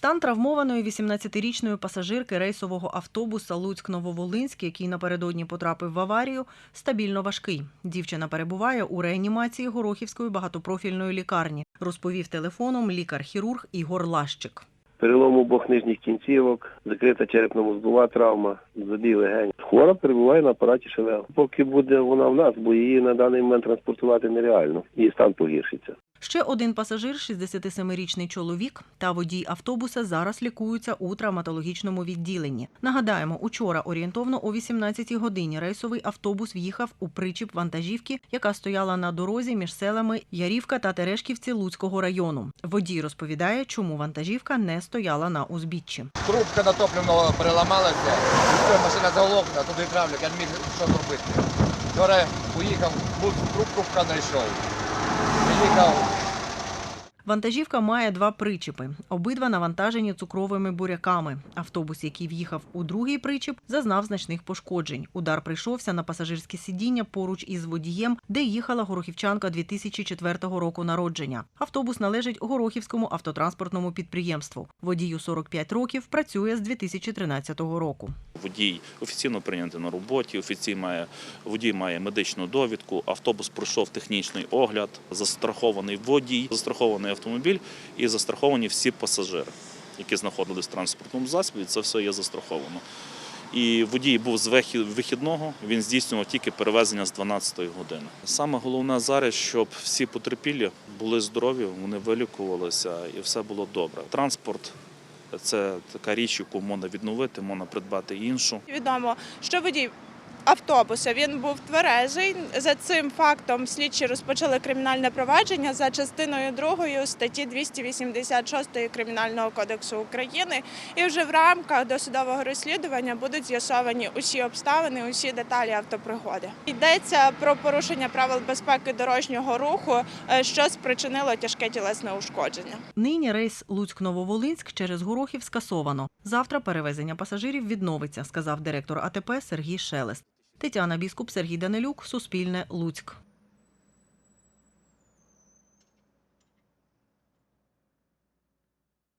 Стан травмованої 18-річної пасажирки рейсового автобуса Луцьк-Нововолинськ, який напередодні потрапив в аварію, стабільно важкий. Дівчина перебуває у реанімації Горохівської багатопрофільної лікарні, розповів телефоном лікар-хірург Ігор Лащик. Перелом обох нижніх кінцівок, закрита черепно-мозгова травма, забій легень. Хвора перебуває на апараті ШВЛ. Поки буде вона в нас, бо її на даний момент транспортувати нереально. Її стан погіршиться. Ще один пасажир, 67-річний чоловік та водій автобуса зараз лікуються у травматологічному відділенні. Нагадаємо, учора орієнтовно о 18-й годині рейсовий автобус в'їхав у причіп вантажівки, яка стояла на дорозі між селами Ярівка та Терешківці Луцького району. Водій розповідає, чому вантажівка не стояла на узбіччі. Трубка на топливного переламалася, і все, заглохла, туди травлю, я не міг що зробити. Вчора поїхав, трубку в трубка не йшов. Приїхав, Вантажівка має два причіпи. Обидва навантажені цукровими буряками. Автобус, який в'їхав у другий причіп, зазнав значних пошкоджень. Удар прийшовся на пасажирське сидіння поруч із водієм, де їхала горохівчанка 2004 року народження. Автобус належить Горохівському автотранспортному підприємству. Водію 45 років працює з 2013 року. Водій офіційно прийнятий на роботі, має, водій має медичну довідку, автобус пройшов технічний огляд, застрахований водій, застрахований автомобіль і застраховані всі пасажири, які знаходились в транспортному засобі. Це все є застраховано. І водій був з вихідного, він здійснював тільки перевезення з 12-ї години. Саме головне зараз, щоб всі потерпілі були здорові, вони вилікувалися і все було добре. Транспорт це така річ, яку можна відновити, можна придбати іншу. Відомо, що водій автобуса він був тверезий. За цим фактом слідчі розпочали кримінальне провадження за частиною 2 статті 286 Кримінального кодексу України. І вже в рамках досудового розслідування будуть з'ясовані усі обставини, усі деталі автопригоди. Йдеться про порушення правил безпеки дорожнього руху, е, що спричинило тяжке тілесне ушкодження. Нині рейс Луцьк-Нововолинськ через Горохів скасовано. Завтра перевезення пасажирів відновиться, сказав директор АТП Сергій Шелест. Тетяна Біскуп, Сергій Данилюк, Суспільне, Луцьк.